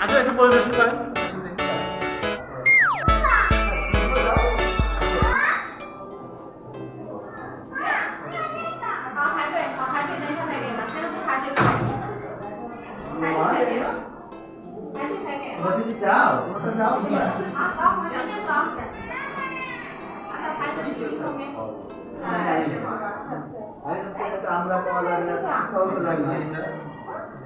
আচ্ছা একটু পরিবেশন করেন চাও কি না? আমরা পাওয়া যাবে না তাও তো সুপ্রিয়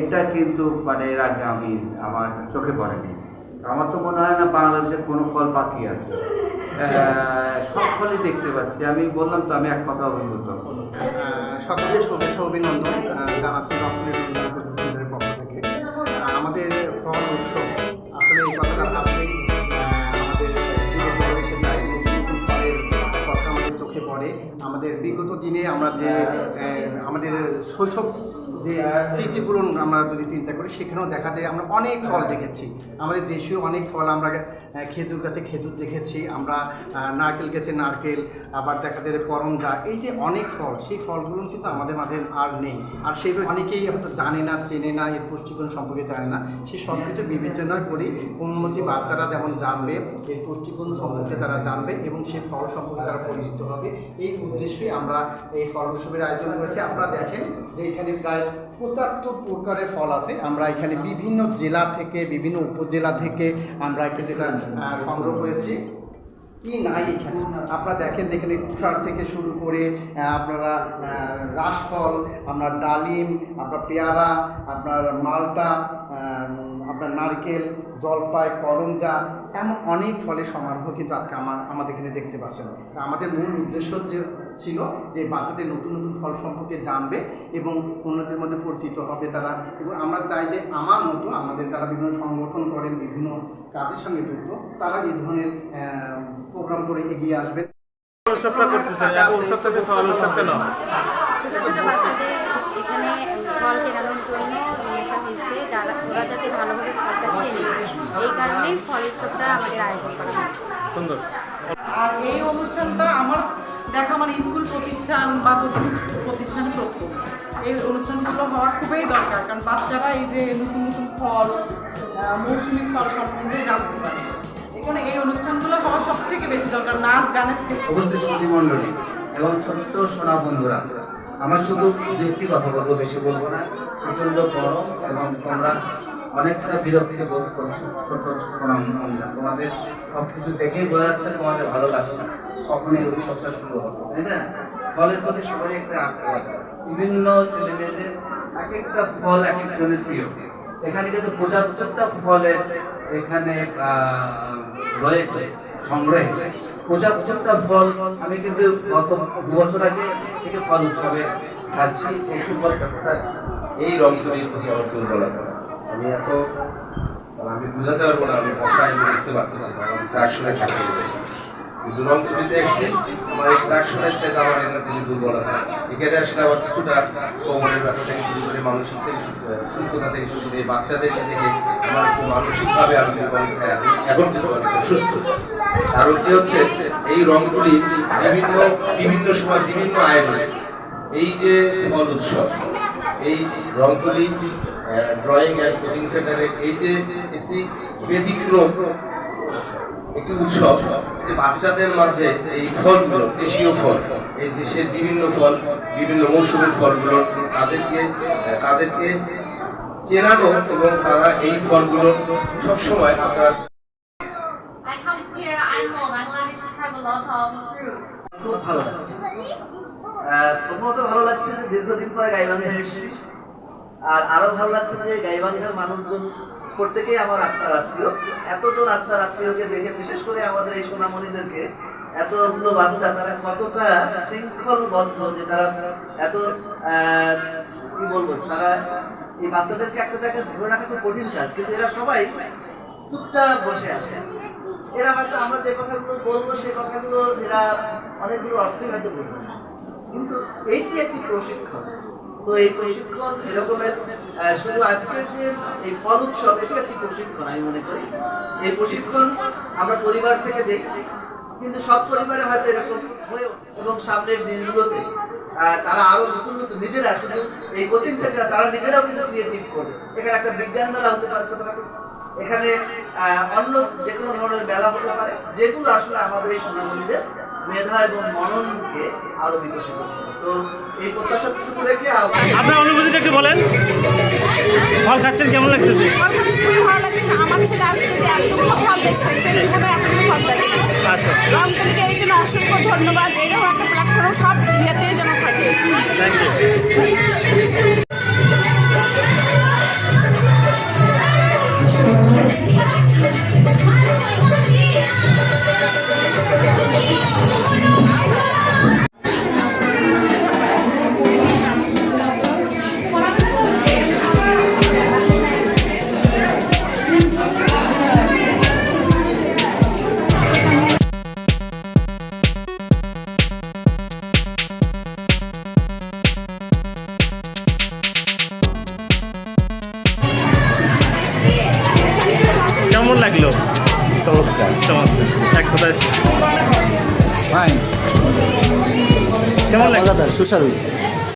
এটা কিন্তু মানে এর আগে আমি আমার চোখে পড়েনি। আমার তো মনে হয় না বাংলাদেশের কোনো ফল বাকি আছে। সব ফলই দেখতে পাচ্ছি। আমি বললাম তো, আমি এক কথা অভিভূত সকলকে শুভেচ্ছা, অভিনন্দন। আমাদের চোখে পড়ে। আমাদের বিগত দিনে আমরা যে আমাদের শৈশব যে স্মৃতিগুলো আমরা যদি চিন্তা করি, সেখানেও দেখা যায় আমরা অনেক ফল দেখেছি। আমাদের দেশীয় অনেক ফল আমরা খেজুর গাছে খেজুর দেখেছি, আমরা নারকেল গাছে নারকেল, আবার দেখা যায় করমজা, এই যে অনেক ফল, সেই ফলগুলো কিন্তু আমাদের মাঝে আর নেই। আর সেইভাবে অনেকেই হয়তো জানে না, চেনে না, এর পুষ্টিগুণ সম্পর্কে জানে না। সে সব কিছু বিবেচনা করি উন্নতি বাচ্চারা যেমন জানবে, এর পুষ্টিগুণ সম্পর্কে তারা জানবে এবং সেই ফল সম্পর্কে তারা পরিচিত হবে। এই উদ্দেশ্যেই আমরা এই ফল উৎসবের আয়োজন করেছি। আপনারা দেখেন যে এখানে প্রায় পঁচাত্তর প্রকারের ফল আছে। আমরা এখানে বিভিন্ন জেলা থেকে, বিভিন্ন উপজেলা থেকে আমরা যেটা সংগ্রহ করেছি। কি নাই এখানে? আপনারা দেখেন যে এখানে তুষার থেকে শুরু করে আপনারা রাসফল, আপনার ডালিম, আপনার পেয়ারা, আপনার মালটা আপনার নারকেল, জলপাই, করমজা, এমন অনেক ফলের সমারোহ কিন্তু আজকে আমার, আমাদের এখানে দেখতে পাচ্ছেন। আমাদের মূল উদ্দেশ্য যে ছিল যে বাচ্চাদের নতুন নতুন ফল সম্পর্কে জানবে এবং অন্যদের মধ্যে পরিচিত হবে তারা। এবং আমরা চাই যে আমার মতো আমাদের যারা বিভিন্ন সংগঠন করেন বিভিন্ন কাজের সঙ্গে যুক্ত তারা এই ধরনের প্রোগ্রাম করে এগিয়ে আসবে। উৎসবটা করতেছেন এত উৎসবটা কিন্তু ফল উৎসব কেন ছোট ছোট বাচ্চাদের এখানে ফল চেনানোর জন্য নিয়ে হয়েছে যারা ওরা যাতে ভালোভাবে ফলটা চেনে। এই কারণেই ফল উৎসবটা আমাদের আয়োজন করা হয়েছে। সুন্দর। আর এই অনুষ্ঠানটা আমার দেখা মানে স্কুল প্রতিষ্ঠান বা কোচিং প্রথম এই অনুষ্ঠানগুলো খুবই দরকার, কারণ বাচ্চারা এই যে নতুন নতুন ফল মৌসুমী ফল সম্বন্ধে জানতে পারে। এখানে এই অনুষ্ঠানগুলো হওয়া সব থেকে বেশি দরকার, নাচ, গানের থেকে এবং ছোট্ট সোনা বন্ধুরা, আমার শুধু দু একটি কথা বলব, বেশি বলব না। প্রচণ্ড গরম এবং তোমরা অনেকটা বিরক্তি বোধ করছ, ছোট তোমাদের সব কিছু দেখেই বোঝা যাচ্ছে তোমাদের ভালো লাগছে কখন এই উৎসবটা শুরু হবে তাই না? ফলের প্রতি সবাই একটা আগ্রহ বিভিন্ন ছেলে মেয়েদের এক একটা ফল এক একজনের প্রিয়। এখানে কিন্তু পঁচাত্তরটা ফলের এখানে রয়েছে, সংগ্রহে। পঁচাত্তরটা ফল আমি কিন্তু গত দু বছর আগে থেকে ফল উৎসবে খাচ্ছি। একটু ফল এই রংতুলির প্রতি আমার দুর্বলতা। আমি এত মানে আমি বুঝাতে পারব না, আমি ভাষায় আমি লিখতে পারতেছি না আমি ট্রাকশনে থাকতে পেরেছি কিন্তু রংতুলিতে এসে আমার এই ট্রাকশনের চাইতে আমার এটার প্রতি দুর্বলতা এখানে আসলে আমার কিছুটা কোমরের ব্যথা থেকে শুরু করে মানসিক থেকে সুস্থতা থেকে শুরু করে এই বাচ্চাদেরকে থেকে আমার একটু মানসিকভাবে আমি এখন কিন্তু অনেকটা সুস্থ। কারণ কি হচ্ছে, এই রংগুলি বিভিন্ন বিভিন্ন সময় বিভিন্ন আয়োজনে, এই যে ফল উৎসব, এই রংতুলি ড্রয়িং অ্যান্ড কোচিং সেন্টারে এই যে একটি ব্যতিক্রম একটি উৎসব যে বাচ্চাদের মাঝে এই ফলগুলো দেশীয় ফল এই দেশের বিভিন্ন ফল বিভিন্ন মৌসুমের ফলগুলো তাদেরকে তাদেরকে চেনানো এবং তারা এই ফলগুলো সবসময় আপনার. খুব ভালো লাগছে প্রথমত ভালো লাগছে যে দীর্ঘদিন পরে গাইবান্ধায় এসেছি আর আরও ভালো লাগছে যে গাইবান্ধার মানুষজন প্রত্যেকেই আমার আত্মার আত্মীয় এতজন আত্মার আত্মীয়কে দেখে, বিশেষ করে আমাদের এই সোনামণিদেরকে, এতগুলো বাচ্চা, তারা কতটা শৃঙ্খলবদ্ধ যে তারা এত কি বলব, তারা এই বাচ্চাদেরকে একটা জায়গায় ধরে রাখা খুব কঠিন কাজ, কিন্তু এরা সবাই চুপচাপ বসে আছে। এরা হয়তো আমরা যে কথাগুলো বলব সেই কথাগুলো এরা অনেকগুলো অর্থই হয়তো বুঝবে না। কিন্তু এইটি একটি প্রশিক্ষণ। তো এই প্রশিক্ষণ এরকমের শুধু আজকের যে এই ফল উৎসব এটি একটি প্রশিক্ষণ আমি মনে করি। এই প্রশিক্ষণ আমরা পরিবার থেকে দেখি কিন্তু সব পরিবারে হয়তো এরকম হয়ে এবং সামনের দিনগুলোতে তারা আরও নতুন নতুন নিজেরা, শুধু এই কোচিং সেন্টার তারা নিজেরাও কিছু ক্রিয়েটিভ করবে। এখানে একটা বিজ্ঞান মেলা হতে পারে ছোটখাটো। এখানে অন্য যে কোনো ধরনের মেলা হতে পারে, যেগুলো আসলে আমাদের এই সোনামণিদের মেধা এবং মননকে আরও বিকশিত তো এই প্রত্যাশাটুকু রেখে আপনার অনুভূতিটা একটু বলেন। ফল খাচ্ছেন কেমন লাগতেছে? আমার ছেলে আজকে যে এতগুলো ফল দেখছে জীবনে এতগুলো ফল দেখে। আচ্ছা। এই জন্য অসংখ্য ধন্যবাদ। এরকম একটা প্ল্যাটফর্ম সব ইয়েতে যেন থাকে। থ্যাংক ইউ কেমন লাগল? চমৎকার। চমৎকার। এক কথায় কেমন লাগল? সুস্বাদু।